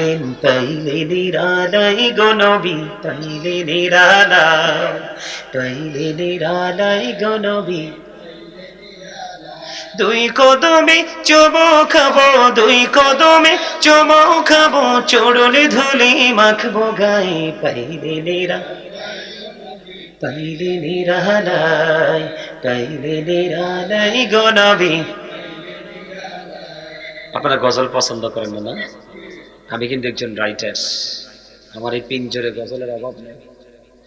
পাইলেন পাইলে নিরালাই গনবি পাইলে নিরালাই পাইলে নিরালাই গনবি দুই কদমে চুমো খাব, দুই কদমে চুমো খাব চড়লে ধুলি মাখবো গায়ে। পাইলে নিরা পাইলে নিরালাই তাইলে নিরালাই গনবি আপনারা গজল পছন্দ করেন না? আমি কিন্তু একজন রাইটার আমার এই পিঞ্জরে গজলের অভাব নেই।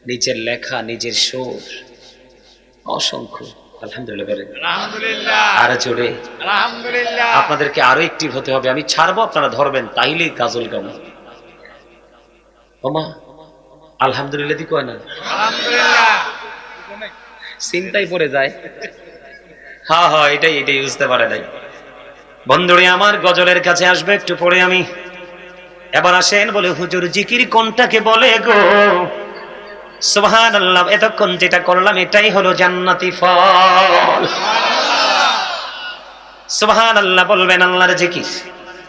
নিজের লেখা নিজের সুর। অসংখ্য। আলহামদুলিল্লাহ আরও জোরে। আপনাদেরকে আরও একটি হতে হবে। আমি ছাড়বো আপনারা ধরবেন তাইলেই গাজল গাবো ওমা আলহামদুলিল্লাহ দি কয় না? চিন্তায় পড়ে যায়। হা হা এটাই এটাই বুঝতে পারে নাই। বন্ধুরে আমার গজলের কাছে আসবে একটু পরে আমি। এবার আসেন বলে হুজুর জিকির কোনটাকে বলে গো? সুবহান আল্লাহ এতক্ষণ যেটা করলাম এটাই হলো জান্নাতি ফল। সুবহান আল্লাহ বলবেন আল্লাহর জিকির।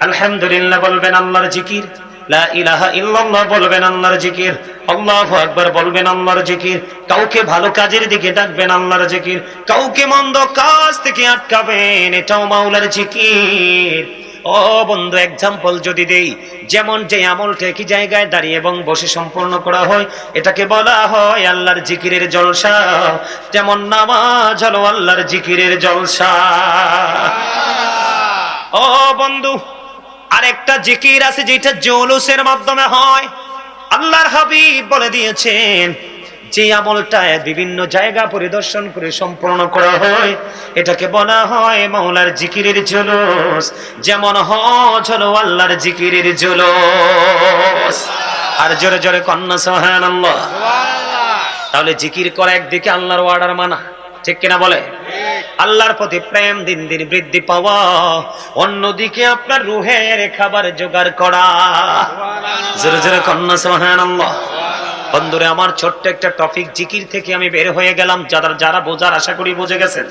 আলহামদুলিল্লাহ বলবেন আল্লাহর জিকির। লা ইলাহা ইল্লাল্লাহ বলবেন আল্লাহর জিকির। আল্লাহু আকবার বলবেন আল্লাহর জিকির। কাউকে ভালো কাজের দিকে ডাকবেন আল্লাহর জিকির। কাউকে মন্দ কাজ থেকে আটকাবেন, এটাও মাওলার জিকির। ও বন্ধু এক্সাম্পল যদি দেই, যেমন যে আমলটা একই জায়গায় দাঁড়িয়ে এবং বসে সম্পূর্ণ করা হয়, এটাকে বলা হয় আল্লাহর জিকিরের জলসা। যেমন নামাজ হলো আল্লাহর জিকিরের জলসা। ও বন্ধু, আরেকটা জিকির আছে যেটা জৌলুসের মাধ্যমে হয়। আল্লাহর হাবিব বলে দিয়েছেন যে আমলটা বিভিন্ন জায়গা পরিদর্শন করে সম্পূর্ণ করা হয়, এটাকে বলা হয় মাওলার জিকিরের জুলুস। যেমন হলো আল্লাহর জিকিরের জুলুস। আর জোরে জোরে কন্যা, সুবহানাল্লাহ। তাহলে জিকির করা একদিকে আল্লাহর অর্ডার মানা, ঠিক কিনা বলে? আল্লাহর প্রতি প্রেম, দিন দিন বৃদ্ধি পাওয়া, অন্যদিকে আপনার রুহের খাবার জোগাড় করা। জোরে জোরে কন্যা, সুবহানাল্লাহ। বন্ধুরে, আমার ছোট্ট একটা টপিক জিকির থেকে আমি বের হয়ে গেলাম যারা যারা বোঝার আশা করি বুঝে গেছেন।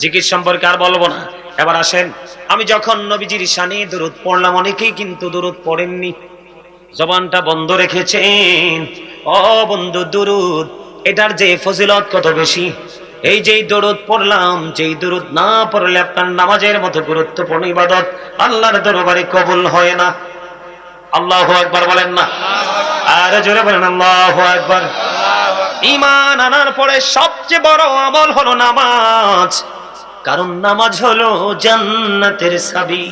জিকির সম্পর্কে আর বলব না। এবার আসেন, আমি যখন নবীজির শানে দূরত পড়লাম, অনেকেই কিন্তু দূরত পড়েননি। জবানটা বন্ধ রেখেছেন। ও বন্ধু, দুরুদ, এটার যে ফজিলত কত বেশি? এই যেই দরুদ পড়লাম, যেই দরুদ না পড়লে আপনার নামাজের মতো গুরুত্বপূর্ণ ইবাদত আল্লাহর দরবারে কবুল হয় না। আল্লাহ একবার বলেন না। আর জোরে বলেন, আল্লাহ একবার ইমান আনার পরে সবচেয়ে বড় আমল হলো নামাজ। কারণ নামাজ হলো জান্নাতের সাবি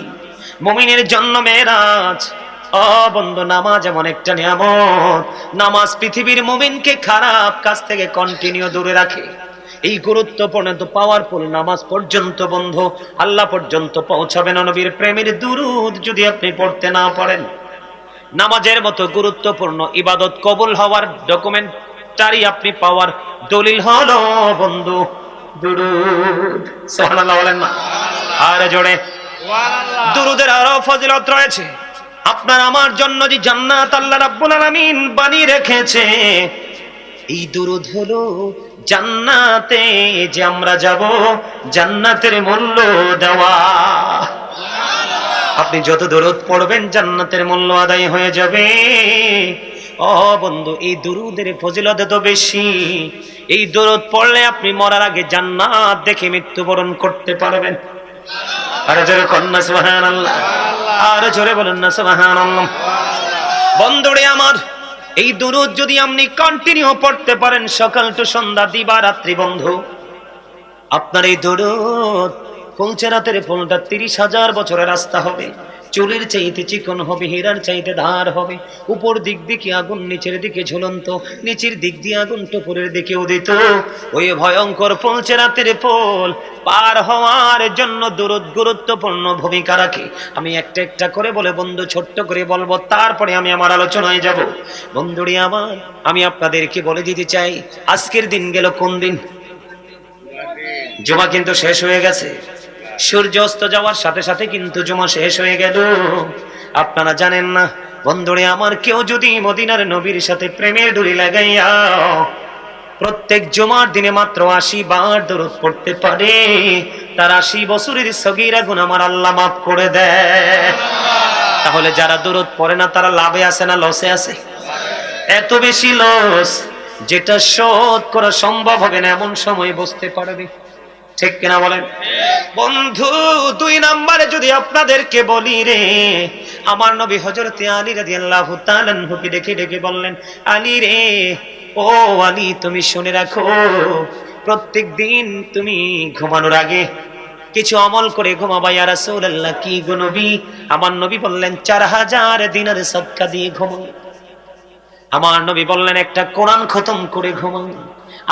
মমিনের জন্য মেরাজ। ও বন্ধু, নামাজ এমন একটা নিয়ামত। নামাজ পৃথিবীর মুমিনকে খারাপ কাজ থেকে কন্টিনিউ দূরে রাখে। এই গুরুত্বপূর্ণ তো পাওয়ারফুল নামাজ পর্যন্ত বন্ধু, আল্লাহ পর্যন্ত পৌঁছাবেন নবীর প্রেমের দুরুদ যদি আপনি পড়তে না পারেন। নামাজের মতো গুরুত্বপূর্ণ ইবাদত কবুল হওয়ার ডকুমেন্টারি আপনি পাওয়ার দলিল হলো বন্ধু আর জোরে। দুরুদের আরও ফজিলত রয়েছে। আপনার আমার জন্য যে জান্নাত আল্লাহ রাব্বুল আলামিন বানিয়ে রেখেছে এই দুরুদ হলো জান্নাতে যে আমরা যাব জান্নাতের মূল্য দেওয়া। আপনি যত দরুদ পড়বেন জান্নাতের মূল্য আদায় হয়ে যাবে। ও বন্ধু, এই দুরুদের ফজিলত তো বেশি। এই দরুদ পড়লে আপনি মরার আগে জান্নাত দেখে মৃত্যুবরণ করতে পারবেন। আরে জোরে কন্যা সুবাহান আল্লাহ আরে জোরে বলেন না আল্লাহ বন্ধুরে আমার, এই দুরুদ যদি আপনি কন্টিনিউ পড়তে পারেন সকাল টু সন্ধ্যা দিবা রাত্রি বন্ধু। আপনার এই দরুদ পৌঁছে রাতের ফোনটা তিরিশ হাজার বছরের রাস্তা হবে। চুলের চাইতে চিকন হবে, হীরার চাইতে ধার হবে। উপর দিক দিকে আগুন, নিচের দিকে ঝুলন্ত। নিচের দিক দিয়ে আগুন টুপুরের দিকে উদিত। ওই ভয়ঙ্কর পৌঁছে রাতের পোল পার হওয়ার জন্য গুরুত্বপূর্ণ ভূমিকা রাখে। আমি একটা একটা করে বলে বন্ধু ছোট্ট করে বলব, তারপরে আমি আমার আলোচনায় যাব। বন্ধুরি আমার, আমি আপনাদেরকে বলে দিতে চাই, আজকের দিন গেল কোন দিন? জমা কিন্তু শেষ হয়ে গেছে। সূর্য অস্ত যাওয়ার সাথে সাথে কিন্তু জমা শেষ হয়ে গেল। আপনারা জানেন না, বন্ধুরে, আমার কেউ যদি মদিনার নবীর সাথে প্রেমের ডুরি লাগাইয়া প্রত্যেক জমার দিনে মাত্র আশি বার দরদ পড়তে পারে, তার আশি বছরের সগিরা গুণ আমার আল্লাহ মাফ করে দেয়। তাহলে যারা দূরত পড়ে না, তারা লাভে আছে না লসে আছে? এত বেশি লস, যেটা শোধ করা সম্ভব হবে না, এমন সময় বসতে পারবে। ঠিক কিনা বলেন? বন্ধু, দুই নাম্বারে যদি আপনাদেরকে বলি রে, আমার নবী হজরতে আলী রাদিয়াল্লাহু তাআলা আনহুকে ডেকে ডেকে বললেন, আলী রে, ও আলী, তুমি শুনে রাখো প্রত্যেক দিন তুমি ঘুমানোর আগে কিছু আমল করে ঘুমাবা, ইয়া রাসূলুল্লাহ, কি গো নবী? আমার নবী বললেন, চার হাজার দিনের সদকা দিয়ে ঘুমাও। আমার নবী বললেন, একটা কোরআন খতম করে ঘুমাও।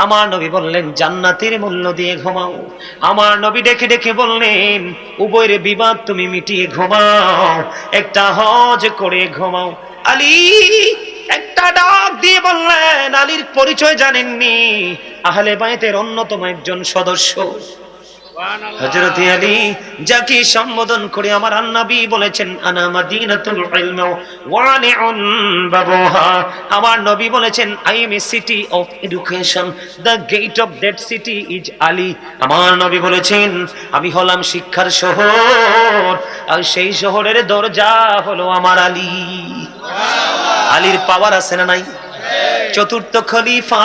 আমার নবী বললেন, জান্নাতের মূল্য দিয়ে ঘুমাও। আমার নবী ডেকে ডেকে বললেন, উভয়ের বিবাদ তুমি মিটিয়ে ঘুমাও, একটা হজ করে ঘুমাও। আলী একটা ডাক দিয়ে বললেন, আলীর পরিচয় জানেননি, আহলে বাইতের অন্যতম একজন সদস্য। আমার নবী বলেছেন I am a city of education the gate of that city is Ali. আমার নবী বলেছেন, আমি হলাম শিক্ষার শহর, আর সেই শহরের দরজা হলো আমার আলী। আলীর পাওয়ার আছে না নাই? চতুর্থ খলিফা।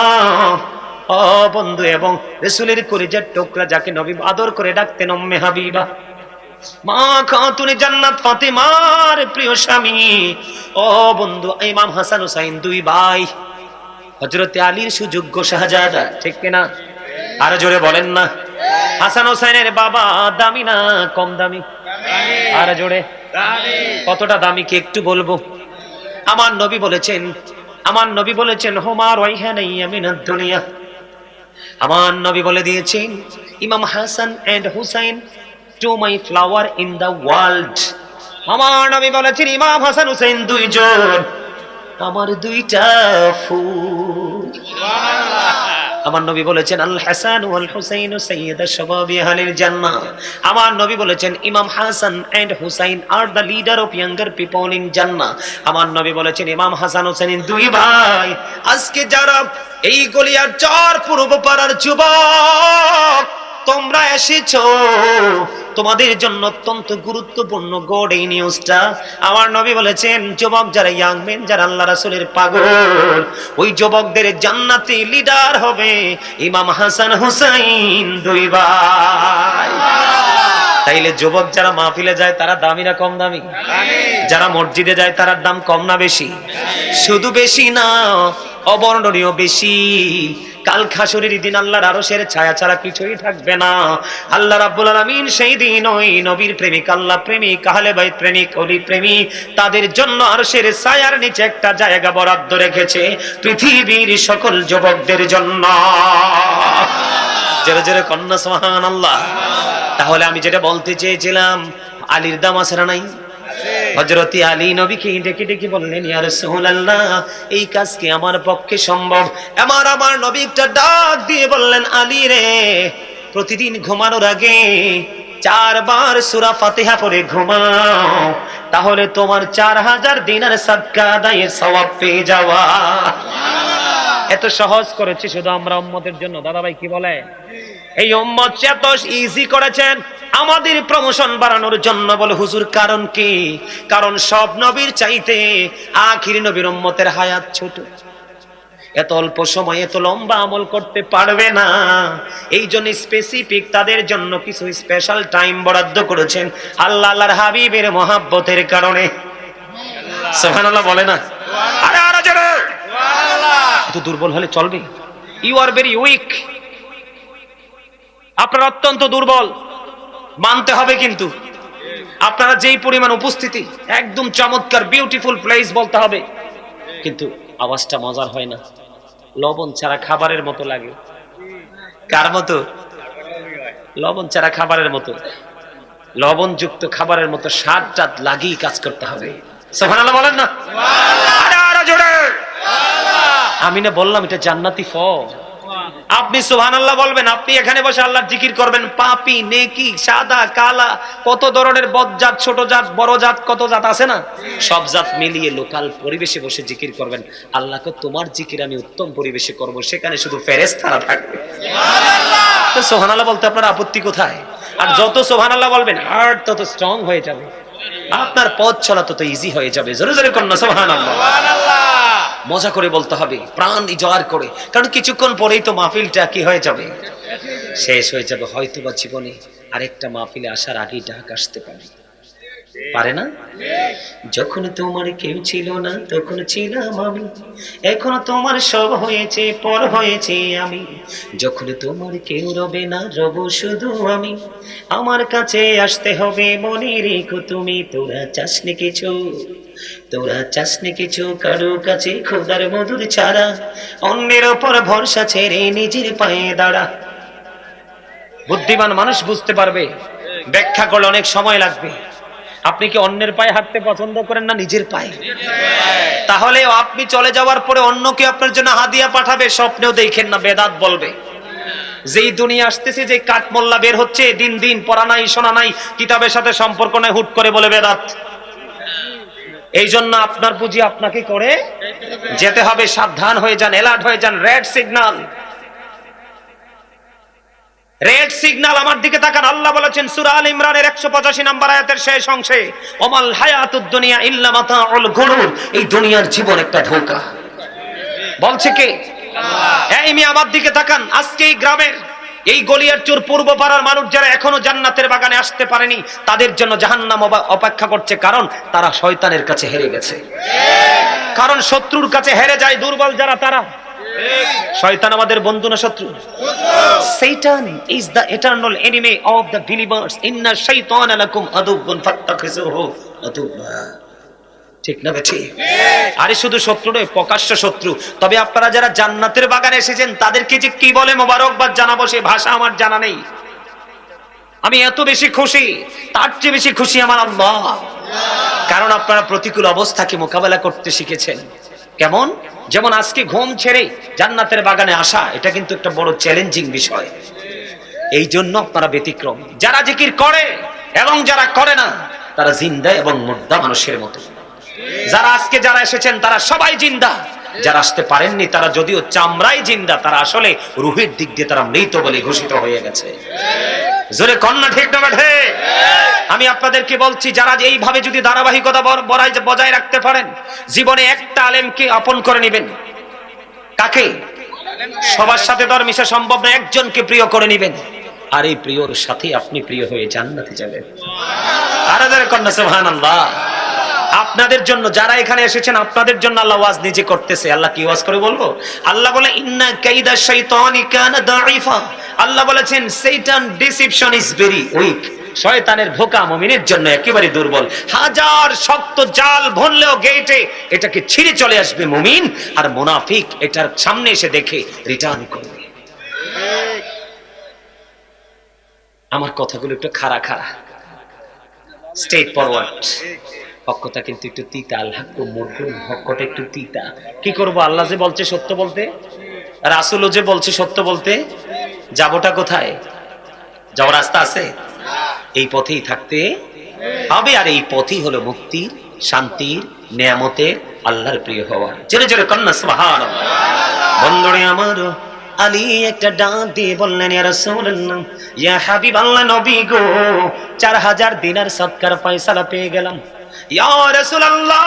ও বন্ধু, এবং রসুলের কলিজার টোকরা যাকে নবী আদর করে ডাকতেন উম্মে হাবিবা। মা খাতুনে জান্নাত ফাতেমার প্রিয় স্বামী। ও বন্ধু, ইমাম হাসান হুসাইন দুই ভাই। হযরতে আলীর সুযোগ্য শাহজাদা, ঠিক কিনা? আরও জোরে বলেন না। হাসান হোসেনের বাবা দামি না কম দামি? আর জোরে। কতটা দামি কি একটু বলব? আমার নবী বলেছেন, আমার নবী বলেছেন হোমার আমি না দুনিয়া। আমার নবী বলে দিয়েছেন, Imam Hasan and Husain to my flower in the world আমার নবী বলেছেন, ইমাম হাসান, হুসাইন দুইজন, আমার দুইটা ফুল। আমার নবী বলেছেন, আল হাসান ওয়াল হুসাইন সাইয়্যিদা শাবাবি আহলিল জান্নাহ। আমার নবী বলেছেন, Imam Hasan and Husain are the leader of younger people in Jannah. আমার নবী বলেছেন, ইমাম হাসান হুসাইন দুই ভাই, আজকে যারা এই গলিয়ার চার পূর্ব পাড়ার যুবক, তোমরা এসেছ তোমাদের জন্য অত্যন্ত গুরুত্বপূর্ণ গোড এই নিউজটা আমার নবী বলেছেন, যুবক যারা ইয়াং মেন যারা আল্লাহ রাসূলের পাগল, ওই যুবকদের জান্নাতি লিডার হবে ইমাম হাসান হুসাইন দুই ভাই তাইলে যুবক যারা মাহফিলে যায়, তারা দামি না কম দামি? যারা মসজিদে যায় তার দাম কম না বেশি? শুধু বেশি না, অবর্ণনীয় বেশি। কাল খাসুরির দিন আল্লাহর আরশের ছায়া ছাড়া কিছুই থাকবে না। আল্লাহ রাব্বুল আলামিন সেই দিন ওই নবীর প্রেমিক, আল্লাহ প্রেমিক, আহলে বাইত প্রেমিক, অলি প্রেমিক, তাদের জন্য আরশের ছায়ার নিচে একটা জায়গা বরাদ্দ রেখেছে পৃথিবীর সকল যুবকদের জন্য। জোরে জোরে কন্যা, সুবহানাল্লাহ। তাহলে আমি যেটা বলতে চেয়েছিলাম, আলীর দাম আছে না নাই? হজরতি আলী নবীকে ডেকে ডেকে বললেন ইয়া রাসূলুল্লাহ এই কাজ কি আমার পক্ষে সম্ভব? আমার আমার নবী একটা ডাক দিয়ে বললেন আলী রে প্রতিদিন ঘুমানোর আগে চারবার সূরা ফাতিহা পড়ে ঘুমাও। তাহলে তোমার চার হাজার দিনার সাদকা আদায়ের সওয়াব পেয়ে যাওয়া। এত সহজ করেছে শুধু আমরা উম্মতের জন্য। দাদা ভাই কি বলে? এই উম্মত এত ইজি করেছেন। আমাদের প্রমোশন বাড়ানোর জন্য বলে, হুজুর, কারণ কি? কারণ সব নবীর চাইতে আখির নবীর উম্মতের হায়াত ছোট। এত অল্প সময় এত লম্বা আমল করতে পারবে না। এই জন্য স্পেসিফিক তাদের জন্য কিছু স্পেশাল টাইম বরাদ্দ করেছেন আল্লাহ, আল্লাহর হাবিবের মহাব্বতের কারণে। সুবহানাল্লাহ বলে না? আরে আরে এত দুর্বল হলে চলবে। ইউ আর ভেরি উইক আপনারা অত্যন্ত দুর্বল। মানতে হবে কিন্তু। আপনারা যেই পরিমাণ উপস্থিতি একদম চমৎকার বিউটিফুল প্লেস বলতে হবে। কিন্তু আওয়াজটা মজার হয় না। লবণ ছাড়া খাবারের মতো লাগে। কার মতো? লবণ ছাড়া খাবারের মতো। লবণযুক্ত খাবারের মতো স্বাদ টাদ লাগিয়ে কাজ করতে হবে। সোহানাল্লাহ বলেন না? আমি না বললাম এটা জান্নাতি ফল। আপনি সুবহানাল্লাহ বলবেন, আপনি এখানে বসে আল্লাহর জিকির করবেন, পাপি, নেকি, সাদা, কালা, কত ধরনের বদজাত ছোট জাত, বড় জাত, কত জাত আছে না? সব জাত মিলিয়ে লোকাল পরিবেশে বসে জিকির করবেন। আল্লাহকে তোমার জিকির আমি উত্তম পরিবেশে করব, সেখানে শুধু ফেরেশতারা থাকবে। সোহান আল্লাহ বলতে আপনার আপত্তি কোথায়? আর যত সোহান আল্লাহ বলবেন হার্ট তত স্ট্রং হয়ে যাবে। আপনার পথ চলা তো ইজি হয়ে যাবে। জোরে জোরে কন্যা মজা করে বলতে হবে প্রাণ জয়ার করে। কারণ কিছুক্ষণ পরেই তো মাহফিলটা কি হয়ে যাবে? শেষ হয়ে যাবে হয়তো বা জীবনে আরেকটা মাহফিলে আসার আগেই ডাক আসতে পারে। পারে না? যখন তোমার কেউ ছিল না, তখন ছিলাম আমি। এখন তোমার সব হয়েছে, পর হয়েছে আমি। যখন তোমার কেউ রবে না, রব শুধু আমি। আমার কাছে আসতে হবে, মনে রেখো তুমি, তোরা চাসনি কিছু। তোরা চাসনি কিছু, কারও কাছে খোদার মধুর ছাড়া। অন্যের ওপর ভরসা ছেড়ে নিজের পায়ে দাঁড়া। বুদ্ধিমান মানুষ বুঝতে পারবে, ব্যাখ্যা করলে অনেক সময় লাগবে। আপনি কি অন্যের পায়ে হাঁটতে পছন্দ করেন না নিজের পায়ে? তাহলে আপনি চলে যাওয়ার পরে অন্য কেউ আপনার জন্য হাদিয়া পাঠাবে, স্বপ্নেও দেখেন না, বেদাত বলবে। যেই দুনিয়া আসতেছে যে কাঠমোল্লা বের হচ্ছে, দিন দিন পড়া নাই, শোনা নাই, কিতাবের সাথে সম্পর্ক নাই, হুট করে বলে বেদাত। এই জন্য আপনার পুঁজি আপনাকে করে যেতে হবে, সাবধান হয়ে যান এলার্ট হয়ে যান রেড সিগন্যাল রেড সিগন্যাল আমার দিকে তাকান। আল্লাহ বলেছেন, সূরা আল ইমরানের 185 নম্বর আয়াতের শেষ অংশে, ওমাল হায়াতুদ দুনিয়া ইল্লা মাতাউল গুরুর। এই দুনিয়ার জীবন একটা ধোঁকা বলছে কে? এই মি আমার দিকে তাকান। আজকে এই গ্রামের এই গলিয়ার চোর পূর্ব পাড়ার মানুষ যারা এখনও জান্নাতের বাগানে আসতে পারেনি, তাদের জন্য জাহান্নাম অপেক্ষা করছে কারণ তারা শয়তানের কাছে হেরে গেছে। কারণ শত্রুর কাছে হেরে যায় দুর্বল যারা, তারা শয়তান আমাদের বন্ধু না শত্রু? Satan is the eternal enemy of the believers. Inna shaytana lakum aduwwun fattakhizuhu aduwwa. ঠিক না বেঠি? আরে শুধু শত্রু নয় প্রকাশ্য শত্রু। তবে আপনারা যারা জান্নাতের বাগানে এসেছেন তাদেরকে যে কি বলে মোবারকবাদ জানাব সে ভাষা আমার জানা নেই। আমি এত বেশি খুশি তার চেয়ে বেশি খুশি আমার আল্লাহ। কারণ আপনারা প্রতিকূল অবস্থাকে মোকাবেলা করতে শিখেছেন? কেমন? যেমন আজকে ঘুম ছেড়ে জান্নাতের বাগানে আসা, এটা কিন্তু একটা বড় চ্যালেঞ্জিং বিষয়। এই জন্য আপনারা ব্যতিক্রম। যারা জিকির করে এবং যারা করে না, তারা জিন্দা এবং মুর্দা মানুষের মতো। যারা আজকে যারা এসেছেন, তারা সবাই জিন্দা। যারা আসতে পারেননি, তারা যদিও চামড়াই জিন্দা, তারা আসলে রুহের দিক দিয়ে তারা মৃত বলে ঘোষিত হয়ে গেছে। জোরে কন্যা, ঠিক না বেঠে? আমি আপনাদেরকে বলছি, যারা এইভাবে যদি ধারাবাহিকতা বজায় রাখতে পারেন, জীবনে একটা আলেমকে আপন করে নেবেন। কাকে? সবার সাথে তো আর মিশা সম্ভব না, একজনকে প্রিয় করে নেবেন। আর এই প্রিয়র সাথে আপনি প্রিয় হয়ে জান্নাতে যাবেন। আরে কন্যা, সুবহানাল্লাহ। আপনাদের জন্য, যারা এখানে এসেছেন, আপনাদের জন্য আল্লাহ ওয়াজ নিজে করতেছে। আল্লাহ কি ওয়াজ করে বলব? আল্লাহ বলে, ইন্না কাইদা শাইতানি কানা দাঈফা। আল্লাহ বলেছেন শয়তান ডিসিপশন ইজ ভেরি উইক। শয়তানের ধোকা মুমিনের জন্য একেবারে দুর্বল। হাজার শক্ত জাল ভনলেও গেটে এটাকে ছিঁড়ে চলে আসবে মুমিন, আর মুনাফিক এটার সামনে এসে দেখে রিটার্ন করবে। আমার কথাগুলো একটু খাড়া খাড়া। স্টেট ফরওয়ার্ড হকটা কিন্তু একটু তিতা, আল্লাহ হকটা একটু তিতা। কি করব, আল্লাহ যে বলছে সত্য বলতে? রাসুলও যে বলছে সত্য বলতে? যাবোটা কোথায়? যাওয়ার রাস্তা আছে? এই পথেই থাকতে হবে, আর এই পথই হলো মুক্তির শান্তির, নিয়ামতের, আল্লাহর প্রিয় হওয়া। জোরে জোরে কন্যা সুবহান বন্ধুরে আমার আলী একটা ডাক দিয়ে বললেন, ইয়া হাবিব আল্লাহ নবী গো 4000 দিনার সৎকার পয়সালা পেয়ে গেলাম। ইয়া রাসূলুল্লাহ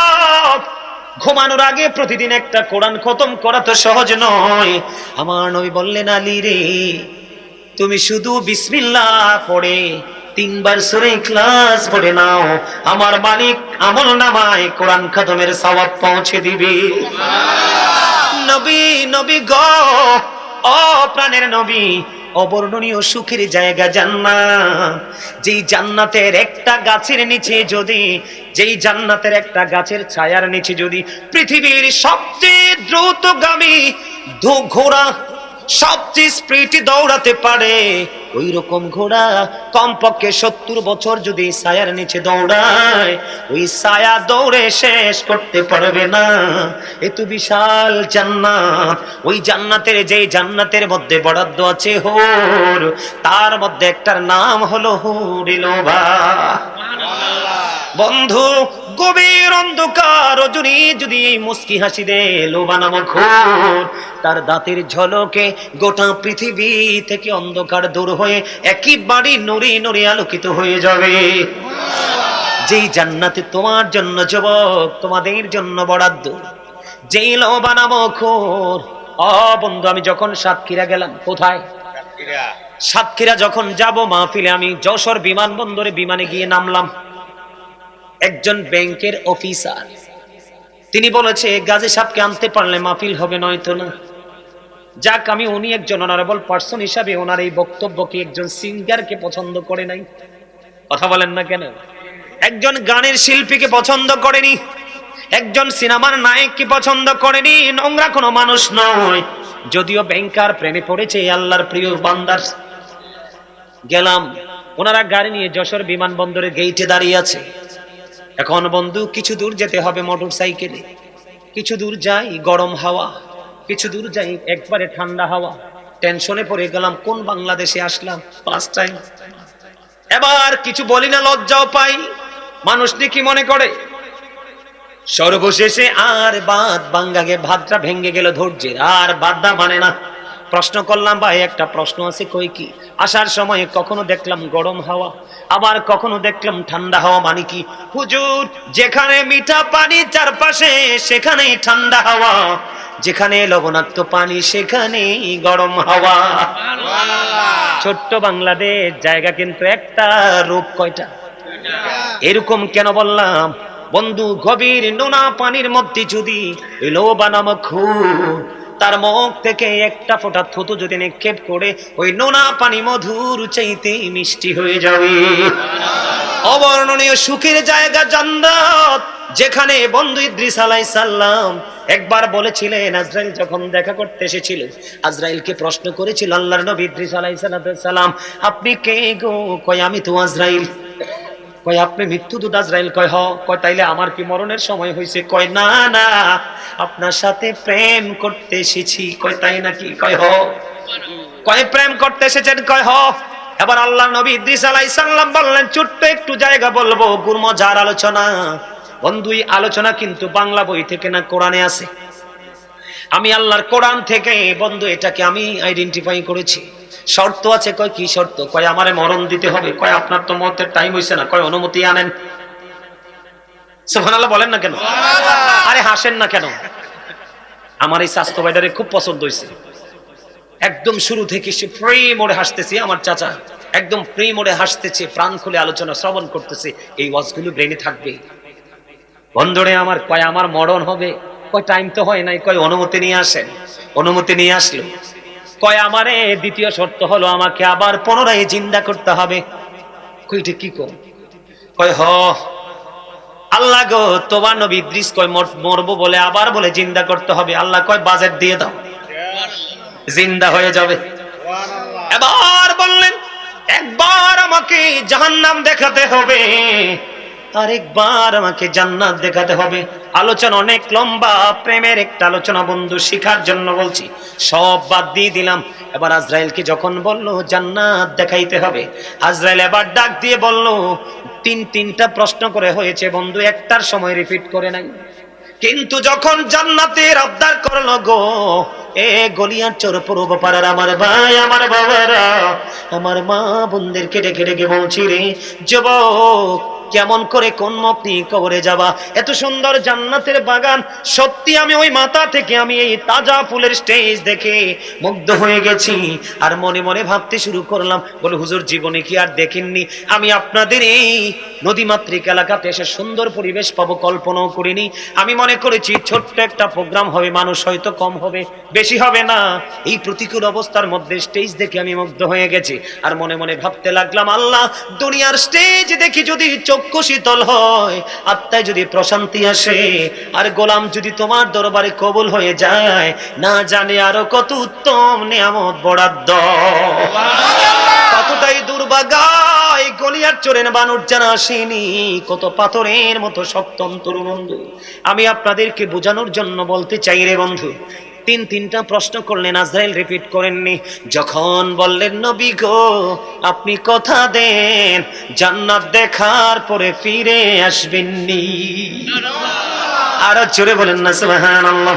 ঘুমানোর আগে প্রতিদিন একটা কোরআন খতম করা তো সহজ নয়। আমার নবী বললেন আলী রে তুমি শুধু বিসমিল্লাহ পড়ে তিনবার সুরে ক্লাস পড়ে নাও। আমার মালিক আমল নামায় কোরআন খতমের সওয়াব পৌঁছে দিবে। নবী নবী গ ও প্রাণের নবী অবর্ণনীয় সুখের জায়গা জান্নাত। যেই জান্নাতের একটা গাছের নিচে যদি, যেই জান্নাতের একটা গাছের ছায়ার নিচে যদি পৃথিবীর সবচেয়ে দ্রুতগামী ঘোড়া সবচেয়ে স্পিডে দৌড়াতে পারে। ওই রকম ঘোড়া কমপক্ষে সত্তর বছর যদি ছায়ার নিচে দৌড়ায়, ওই ছায়া দৌড়ে শেষ করতে পারবে না। এত বিশাল জান্নাত। ওই জান্নাতের যে জান্নাতের মধ্যে বরাদ্দ আছে হোর, তার মধ্যে একটার নাম হলো হুরিলোবা বন্ধু গভীর অন্ধকার রজনী যদি এই মুস্কি হাসি দে লোবা নামক ঘোর তার দাঁতের ঝলকে গোটা পৃথিবী থেকে অন্ধকার দূর হয়ে একই বাড়ি নড়ি নড়ি আলোকিত হয়ে যাবে। যেই জান্নাতে তোমার জন্য যুবক তোমাদের জন্য বরাদ্দ যেই লো বানাবো খোর অ বন্ধু আমি যখন সাতক্ষীরা গেলাম কোথায়? সাতক্ষীরা যখন যাব মাহফিলে আমি যশোর বিমানবন্দরে বিমানে গিয়ে নামলাম। একজন ব্যাংকের অফিসার। তিনি বলেছে, গাজী সাহেবকে আনতে পারলে মাহফিল হবে নয়তো না। যাক, আমি উনি একজন অনারেবল পার্সন হিসাবে ওনার এই বক্তব্যকে একজন সিঙ্গারকে পছন্দ করে নাই। কথা বলেন না কেন? একজন গানের শিল্পীকে পছন্দ করেনি। একজন সিনেমার নায়ককে পছন্দ করেনি। নোংরা কোনো মানুষ নয়। যদিও ব্যাংকার প্রেমে পড়েছে আল্লাহর প্রিয় বান্দার। গেলাম, ওনারা গাড়ি নিয়ে যশোর বিমানবন্দরের গেইটে দাঁড়িয়ে আছে। এখন বন্ধু, কিছু দূর যেতে হবে মোটর সাইকেলে। কিছু দূর যাই গরম হাওয়া, কিছু দূর যাই একবারে ঠান্ডা হাওয়া। টেনশনে পড়ে গেলাম, কোন বাংলাদেশে আসলাম? ফার্স্ট টাইম এবার কিছু বলি না, লজ্জাও পাই। মানুষ কি মনে করে। সর্বশেষে আর বাদ বাঙ্গাগে ভাতটা ভেঙে গেল ধৈর্যের। আর বাদটা মানে না। প্রশ্ন করলাম ভাই একটা প্রশ্ন আছে কই কি? আসার সময় কখনো দেখলাম গরম হাওয়া আবার কখনো দেখলাম ঠান্ডা হাওয়া মানে কি? হুজুর যেখানে মিঠা পানি চারপাশে সেখানেই ঠান্ডা হাওয়া। যেখানে লবণাক্ত পানি সেখানেই গরম হাওয়া। ছোট্ট বাংলাদেশ জায়গা কিন্তু একটা রূপ কয়টা? এরকম কেন বললাম? বন্ধু গভীর নোনা পানির মধ্যে যদি লোবা নামক খুব তার মুখ থেকে একটা ফোঁটা থুতু যদি নিক্ষেপ করে, ওই নোনা পানি মধুর চাইতে মিষ্টি হয়ে যাবে। অবর্ণনীয় সুখের জায়গা জান্নাত, যেখানে বন্ধু ইদ্রিস আলাইহিস সালাম একবার বলেছিলেন, আজরাইল যখন দেখা করতে এসেছিল, আজরাইলকে প্রশ্ন করেছিল, আল্লাহর নবী ইদ্রিস আলাইহিস সালাম, আপনি কে গো? কয়, আমি তো আজরাইল। কয়, আপনি মৃত্যু দূত আজরাইল কয়, হ। কয়, তাইলে আমার কি মরণের সময় হয়েছে কয়, না না, আপনার সাথে প্রেম করতে এসেছি। কয়, তাই নাকি? কয়, হ। কয়, প্রেম করতে এসেছেন? কয়, হ। এবার আল্লাহ নবী ইদ্রিস আলাইহিস সালাম বললেন, ছোট্ট একটু জায়গা বলব, গুরম যার আলোচনা। বন্ধু, এই আলোচনা কিন্তু বাংলা বই থেকে না কোরআনে আছে। আমি আল্লাহর কোরআন থেকে বন্ধু, এটাকে আমি আইডেন্টিফাই করেছি। শর্ত আছে? কয় কি শর্ত? কয় আমারে মরণ দিতে হবে। কয় আপনার তো মতের টাইম হইছে না। কয় অনুমতি আনেন। সুবহানাল্লাহ বলেন না কেন? আরে হাসেন না কেন? আমার এই স্বাস্থ্য ভাইডারে খুব পছন্দ হয়েছে একদম শুরু থেকে সে ফ্রি মোড়ে হাসতেছে আমার চাচা। একদম ফ্রি মোড়ে হাসতেছে প্রাণ খুলে আলোচনা শ্রবণ করতেছে। এই ওয়াজগুলো ব্রেনে থাকবে। বন্ধুরে আমার কয় আমার মরণ হবে। কয় টাইম তো হয় নাই। কয় অনুমতি নিয়ে আসেন। অনুমতি নিয়ে আসলো। কয়, আমারে দ্বিতীয় শর্ত হলো আমাকে আবার পুনরায় জিন্দা করতে হবে। কইটা কি কম কয়, হ, আল্লাহ গো, তোমার নবী ইদ্রিস কয়, মর- মরবো বলে আবার বলে জিন্দা করতে হবে। আল্লাহ কয়, বাজেট দিয়ে দাও। জিন্দা হয়ে যাবে। এবার বললেন, একবার আমাকে জাহান্নাম দেখাতে হবে। আরেকবার আমাকে জান্নাত দেখাতে হবে। আলোচনা অনেক লম্বা, প্রেমের একটা আলোচনা বন্ধু শিখার জন্য বলছি। সব বাদ দিয়ে দিলাম। এবার আজরাইলকে যখন বলল, জান্নাত দেখাইতে হবে। আজরাইল এবার ডাক দিয়ে বলল, তিন, তিনটা প্রশ্ন করে হয়েছে বন্ধু, একটার সময় রিপিট করে নাই। কিন্তু যখন জান্নাতের আবদার করল গো, এ গলিয়ার চোর, পূর্ব পাড়ার আমার ভাই, আমার বাবারা, আমার মা বোনদেরকে ডেকে ডেকে বলছি রে, যুবক কেমন করে কোন মুখ নিয়ে কবরে যাবা? এত সুন্দর জান্নাতের বাগান, সত্যি আমি ওই মাথা থেকে আমি এই তাজা ফুলের স্টেজ দেখে মুগ্ধ হয়ে গেছি। আর মনে মনে ভাবতে শুরু করলাম, বলে হুজুর জীবনে কি আর দেখেননি? আমি আপনাদের এই নদীমাতৃক এলাকাতে এসে সুন্দর পরিবেশ পাবো, কল্পনাও করিনি। আমি মনে করেছি ছোট্ট একটা প্রোগ্রাম হবে, মানুষ হয়তো কম হবে, বেশি হবে না। এই প্রতিকূল অবস্থার মধ্যে স্টেজ দেখে আমি মুগ্ধ হয়ে গেছি। আর মনে মনে ভাবতে লাগলাম, আল্লাহ, দুনিয়ার স্টেজ দেখি যদি চক্ষু শীতল হয়। আত্মায় যদি প্রশান্তি আসে, আর গোলাম যদি তোমার দরবারে কবুল হয়ে যায়, না জানে আরও কত উত্তম নিয়ামত বরাদ্দ। কতটাই দুর্বাগায় গলিয়ার চোরেন বানুর কত পাথরের মতো শক্ত অন্তর বন্ধু আমি আপনাদেরকে বোঝানোর জন্য বলতে চাই রে বন্ধু তিন তিনটা প্রশ্ন করলেন, আজরাইল রিপিট করেননি। যখন বললেন, নবী গো, আপনি কথা দেন, জান্নাত দেখার পরে ফিরে আসবেননি। আরও জোরে বলেন না, সুবহানাল্লাহ।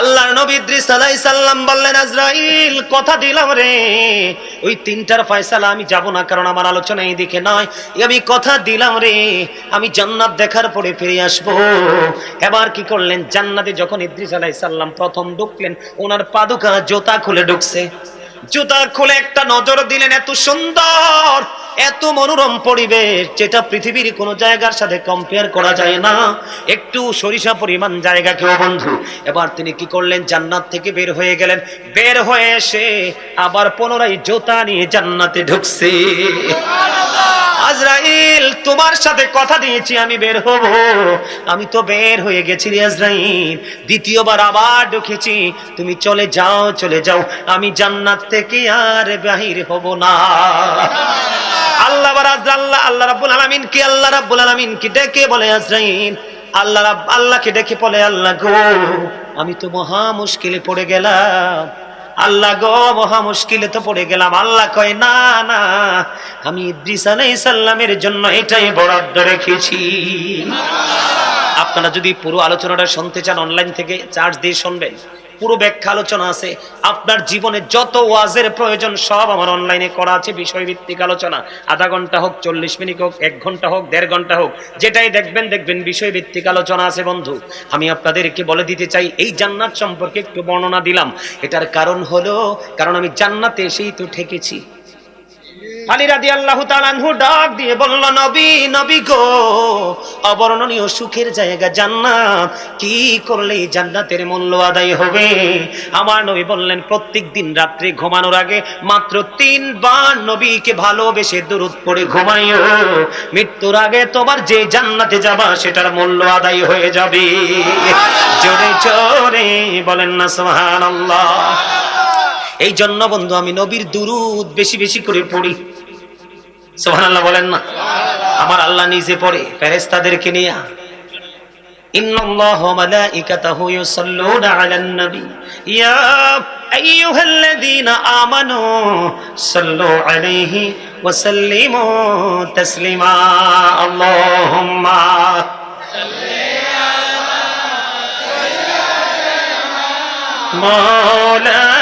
আল্লাহর নবী ইদ্রিস আলাইহিস বললেন, আজরাইল, কথা দিলাম রে। ওই তিনটার ফয়সালা আমি যাব না, কারণ আমার আলোচনা এই দিকে নয় আমি কথা দিলাম রে। আমি জান্নাত দেখার পরে ফিরে আসব। এবার কি করলেন? জান্নাতে যখন ইদ্রিস আলাইহিস প্রথম ঢুকলেন, ওনার পাদুকা জোতা খুলে ঢুকছে। জুতা খুলে একটা নজর দিলেন, এত সুন্দর, এত মনোরম পরিবেশ, যেটা পৃথিবীর কোন জায়গার সাথে কম্পেয়ার করা যায় না। একটু সরিষা পরিমাণ জায়গা কেউ, বন্ধু। এবার তিনি কি করলেন? জান্নাত থেকে বের হয়ে গেলেন। বের হয়ে এসে আবার পুনরায় জুতা নিয়ে জান্নাতে ঢুকছে। আজরাইল, তোমার সাথে কথা দিয়েছি, আমি বের হব। আমি তো বের হয়ে গেছি রে আজরাইল। দ্বিতীয়বার আবার ঢুকেছি। তুমি চলে যাও চলে যাও। আমি জান্নাত থেকে আর বাহির হব না। আল্লাহ আল্লাহ আল্লাহ রাব্বুল আলামিন কি? আল্লাহ রাব্বুল আলামিন কি ডেকে বলে, আজরাইল? আল্লাহ আল্লাহকে ডেকে বলে, আল্লাহ গো, আমি তো মহা মুশকিলে পড়ে গেলাম। আল্লাহ গো, মহা মুশকিলে তো পড়ে গেলাম। আল্লাহ কয়, না না, আমি ইদ্রিস জন্য এটাই বরাদ্দ রেখেছি। আপনারা যদি পুরো আলোচনাটা শুনতে চান অনলাইন থেকে চার্জ দিয়ে শুনবেন। পুরো ব্যাখ্যা আলোচনা আছে। আপনার জীবনে যত ওয়াজের প্রয়োজন সব আমার অনলাইনে করা আছে, বিষয়ভিত্তিক আলোচনা। আধা ঘণ্টা হোক, চল্লিশ মিনিট হোক, এক ঘণ্টা হোক, দেড় ঘণ্টা হোক, যেটাই দেখবেন দেখবেন বিষয়ভিত্তিক আলোচনা আছে বন্ধু। আমি আপনাদেরকে বলে দিতে চাই, এই জান্নাত সম্পর্কে একটু বর্ণনা দিলাম। এটার কারণ হলো, কারণ আমি জান্নাতে এসেই তো ঠেকেছি। আলী রাদি আল্লাহ তালানহু ডাক দিয়ে বলল, নবী নবী গো, অবর্ণনীয় সুখের জায়গা জান্নাত। কি করলে জান্নাতের মূল্য আদায় হবে? আমার নবী বললেন, প্রত্যেক দিন রাত্রে ঘুমানোর আগে মাত্র তিনবার নবীকে ভালোবেসে দূরত পড়ে ঘুমাইও। মৃত্যুর আগে তোমার যে জান্নাতে যাবা, সেটার মূল্য আদায় হয়ে যাবে। জোরে জোরে বলেন না, সুবহানাল্লাহ। এই জন্য বন্ধু আমি নবীর দুরুদ বেশি বেশি করে পড়ি সুবহানাল্লাহ বলেন না আমার আল্লাহ নিজে পড়ে ফেরেশতাদেরকে নিয়ে إن الله وملائكته يصلون على النبي يا أيها الذين آمنوا صلوا عليه وسلموا تسليما اللهم مولانا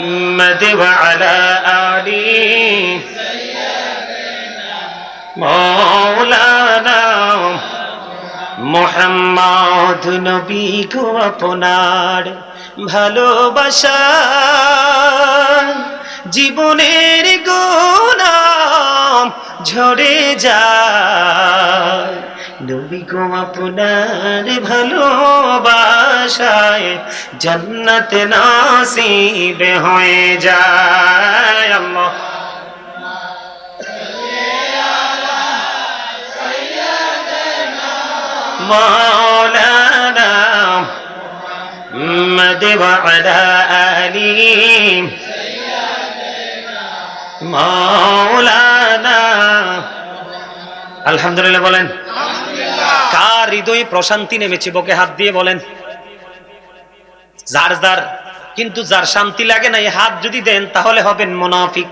محمد وعلى آله مولانا মোহাম্মদ নবী গো আপনার ভালোবাসা জীবনের গোনাম ঝরে যায় নবী গো আপনার ভালোবাসায় জন্নত নাসিব হয়ে যায় আল্লাহ مولانا محمد وعلى آله مولانا আলহামদুলিল্লাহ বলেন কার হৃদয়ে প্রশান্তি নেমেছে বকে হাত দিয়ে বলেন যার যার কিন্তু যার শান্তি লাগে না এই হাত যদি দেন তাহলে হবেন মোনাফিক।